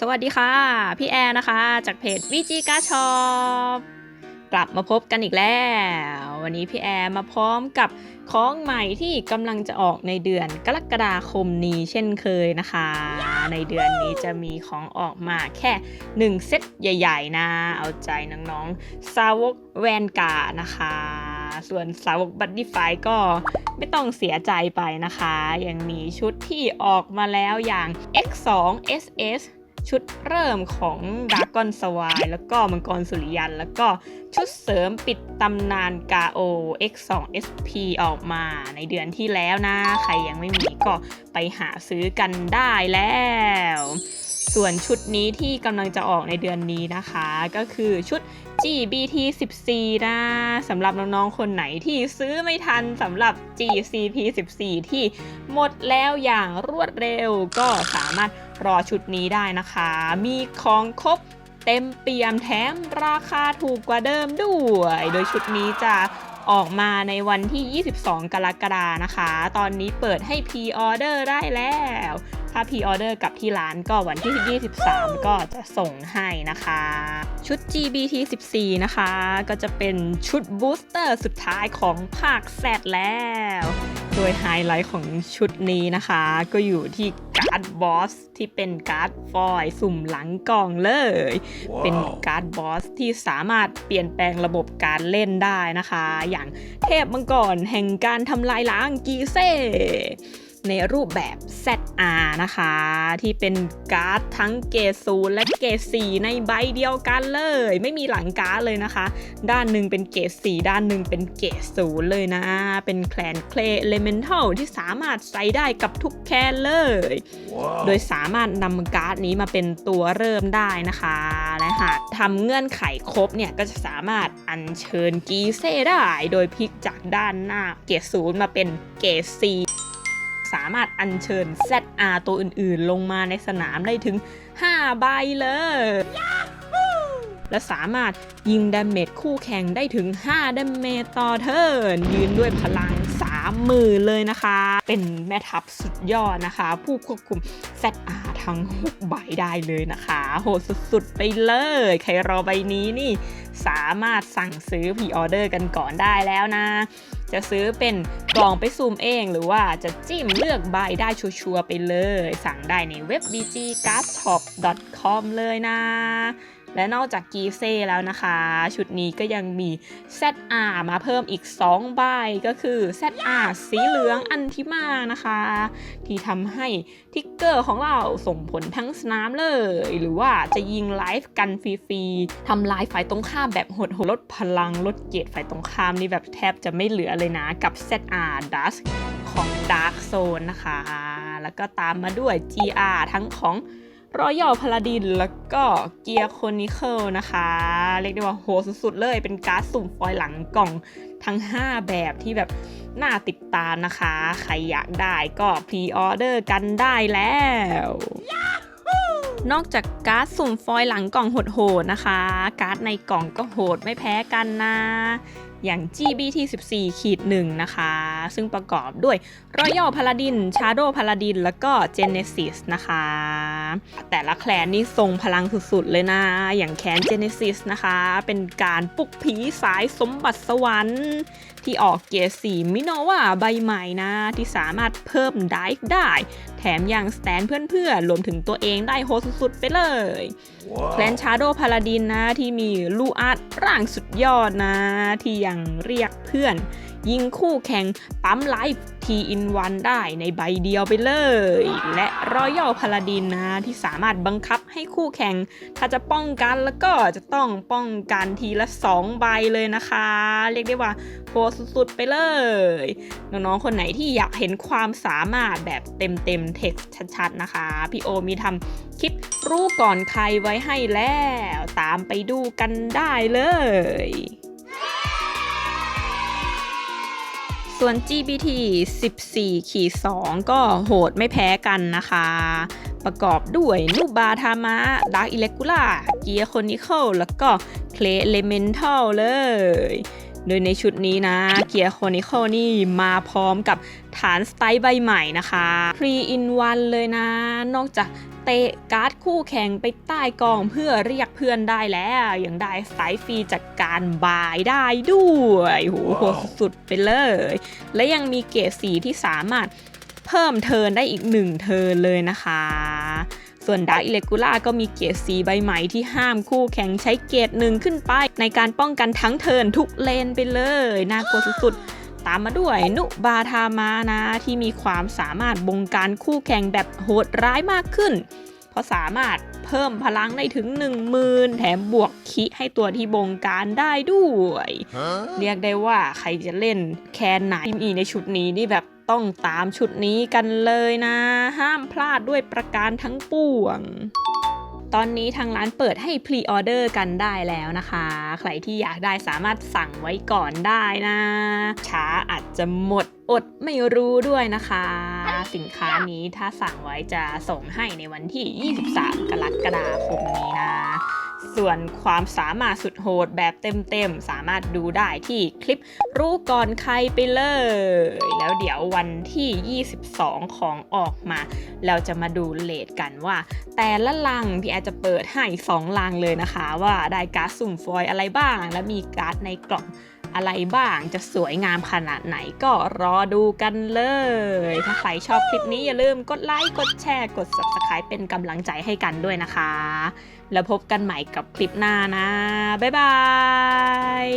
สวัสดีค่ะ พี่แอร์นะคะ จากเพจวิจิกาชอปกลับมาพบกันอีกแล้ว วันนี้พี่แอร์มาพร้อมกับของใหม่ที่กำลังจะออกในเดือนกรกฎาคมนี้เช่นเคยนะคะ ในเดือนนี้จะมีของออกมาแค่ 1 เซตใหญ่ๆนะ เอาใจน้องๆสาวกแวนกานะคะ ส่วนสาวกบัตตี้ไฟก็ไม่ต้องเสียใจไปนะคะ ยังมีชุดที่ออกมาแล้วอย่าง X2 SS ชุดเริ่มของดากอนสวายแล้วก็มังกรสุริยัน แล้วก็ชุดเสริมปิดตำนานกาโอ X2 SP ออกมาในเดือนที่แล้วนะ ใครยังไม่มีก็ไปหาซื้อกันได้แล้ว ส่วนชุดนี้ที่กำลังจะออกในเดือนนี้นะคะ ก็คือชุด GBT 14นะสำหรับน้องๆ คนไหนที่ซื้อไม่ทันสำหรับ GCP 14ที่หมดแล้วอย่างรวดเร็วก็สามารถ รอชุดนี้ได้นะคะ มีของครบเต็มเปี่ยมแถมราคาถูกกว่าเดิมด้วย โดยชุดนี้จะออกมาในวันที่ 22 กรกฎานะคะ ตอนนี้เปิดให้พีออเดอร์ได้แล้ว ถ้าพ r ออเดอร์กับที่ร้านก็วันที่ 23 ก็จะส่งให้นะคะ ชุด GBT 14 นะคะ ก็จะเป็นชุดบูสเตอร์สุดท้ายของภาคแซดแล้ว โดยไฮไลท์ของชุดนี้นะคะ ก็อยู่ที่การ์ดบอสที่เป็นการ์ดฟอยล์สุ่มหลังกล่องเลยเป็นการ์ดบอสที่สามารถเปลี่ยนแปลงระบบการเล่นได้นะคะ อย่างเทพมังกรแห่งการทำลายล้างกีเซ่ ในรูปแบบ ZR นะคะ ที่เป็นการ์ดทั้งเกรดศูนย์และเกรดสี่ในใบเดียวกันเลย ไม่มีหลังการ์ดเลยนะคะ ด้านหนึ่งเป็นเกรดสี่ด้านหนึ่งเป็นเกรดศูนย์เลยนะ เป็นแคลนเคลเลเมนทัลที่สามารถใส่ได้กับทุกแคนเลยโดยสามารถนำการ์ดนี้มาเป็นตัวเริ่มได้นะคะ และหากทำเงื่อนไขครบเนี่ย ก็จะสามารถอัญเชิญกีเซ่ได้ โดยพลิกจากด้านหน้าเกรดศูนย์มาเป็นเกรด C สามารถอัญเชิญ ZR ตัวอื่นๆ ลงมาในสนามได้ถึง 5 ใบเลย และสามารถยิงดาเมจคู่แข่งได้ถึง 5ดาเมจต่อเทิร์นยืนด้วยพลัง3มือเลยนะคะ เป็นแม่ทัพสุดยอดนะคะ ผู้ควบคุม ZR ทั้ง6ใบได้เลยนะคะ โหสุดๆไปเลย ใครรอใบนี้นี่สามารถสั่งซื้อพ r ออเดอร์กันก่อนได้แล้วนะ จะซื้อเป็นกล่องไปซูมเอง หรือว่าจะจิ้มเลือกใบได้ชัวร์ๆไปเลย สั่งได้ในเว็บ bgcardshop.com เลยนะ และนอกจากกีเซ่แล้วนะคะ ชุดนี้ก็ยังมี ZR มาเพิ่มอีก 2 ใบก็คือ ZR สีเหลืองอันทิมานะคะ ที่ทำให้ทิกเกอร์ของเราส่งผลทั้งสนามเลย หรือว่าจะยิงไลฟ์กันฟรีๆทำลายฝ่ายตรงข้ามแบบโหดๆลดพลังลดเกียรติฝ่ายตรงข้ามนี่แบบแทบจะไม่เหลือเลยนะกับ ZR Dust ของ Dark Zone นะคะ แล้วก็ตามมาด้วย GR ทั้งของ รอยัลพาลาดินแล้วก็เกียร์โคนิเคิลนะคะ เรียกได้ว่าโหสุดๆเลยเป็นการ์ดสุ่มฟอยล์หลังกล่องทั้ง 5 แบบที่แบบน่าติดตามนะคะ ใครอยากได้ก็พรีออเดอร์กันได้แล้ว นอกจากการ์ดสุ่มฟอยหลังกล่องโหดๆนะคะ การ์ดในกล่องก็โหดไม่แพ้กันนะ อย่าง GBT 14ขีด1นะคะ ซึ่งประกอบด้วย Royal Paladin Shadow Paladin แล้วก็ Genesis นะคะ แต่ละแคลนนี่ทรงพลังสุดๆเลยนะ อย่างแคน Genesis นะคะ เป็นการปลุกผีสายสมบัติสวรรค์ ที่ออกเกียร์สีมิโนวาใบใหม่นะ ที่สามารถเพิ่มไดฟ์ได้ มยังสแตนเพื่อนๆรวมถึงตัวเองได้โหดสุดๆไปเลยแคลนชาโดพาลาดินนะที่มีลูอาร์ตร่างสุดยอดนะ ที่ยังเรียกเพื่อน ยิงคู่แข่งปั๊มไลฟ์ ทีอินวันได้ในใบเดียวไปเลย และรอยัลพาลาดินนะที่สามารถบังคับให้คู่แข่ง ถ้าจะป้องกันแล้วก็จะต้องป้องกันทีละ 2 ใบเลยนะคะ เรียกได้ว่าโหดสุดๆไปเลย น้องๆ คนไหนที่อยากเห็นความสามารถแบบเต็มๆ เท็กซ์ชัดๆ นะคะ พี่โอมีทำคลิปรู้ก่อนใครไว้ให้แล้ว ตามไปดูกันได้เลย ส่วน GBT 14ขี2ก็โหดไม่แพ้กันนะคะ ประกอบด้วยนูบาทามะดาร์กอิเล็กกูล่าเกียร์โคนิเคิลแล้วก็เคลเลเมนทัลเลย โดยในชุดนี้นะเกียร์โคนิคอนี่มาพร้อมกับฐานสไตล์ใบใหม่นะคะ 3 in 1 เลยนะ นอกจากเตะการ์ดคู่แข่งไปใต้กองเพื่อเรียกเพื่อนได้แล้วยังได้สายฟรีจากการบายได้ด้วยโหโหสุดไปเลย และยังมีเกรดสีที่สามารถเพิ่มเทินได้อีกหนึ่งเทินเลยนะคะ ส่วนดาร์ i อิเลกูล่าก็มีเกรดสีใบใหม่ที่ห้ามคู่แข่งใช้เกรดหนึ่งขึ้นไป ในการป้องกันทั้งเทินทุกเลนไปเลย น่ากลัวสุดๆ ตามมาด้วยนุบาทามานะที่มีความสามารถบงการคู่แข่งแบบโหดร้ายมากขึ้น เพราะสามารถ เพิ่มพลังได้ถึง 10,000 แถมบวกคิให้ตัวที่บงการได้ด้วย เรียกได้ว่าใครจะเล่นแคนไหนที่มีในชุดนี้นี่แบบต้องตามชุดนี้กันเลยนะ ห้ามพลาดด้วยประการทั้งปวงตอนนี้ทางร้านเปิดให้พรีออเดอร์กันได้แล้วนะคะ ใครที่อยากได้สามารถสั่งไว้ก่อนได้นะ ช้าอาจจะหมดอดไม่รู้ด้วยนะคะ สินค้านี้ถ้าสั่งไว้จะส่งให้ในวันที่ 23 กรกฎาคมนี้นะ ส่วนความสามารถสุดโหดแบบเต็มๆ สามารถดูได้ที่คลิปรู้ก่อนใครไปเลย แล้วเดี๋ยววันที่ 22 ของออกมา เราจะมาดูเลทกันว่า แต่ละลังพี่แอจะเปิดให้2ลังเลยนะคะ ว่าได้การ์ดสุ่มฟอยอะไรบ้าง และมีการ์ดในกล่อง อะไรบ้าง จะสวยงามขนาดไหนก็รอดูกันเลย ถ้าใครชอบคลิปนี้อย่าลืมกดไลค์ กดแชร์ กด Subscribe เป็นกำลังใจให้กันด้วยนะคะ แล้วพบกันใหม่กับคลิปหน้านะ บ๊ายบาย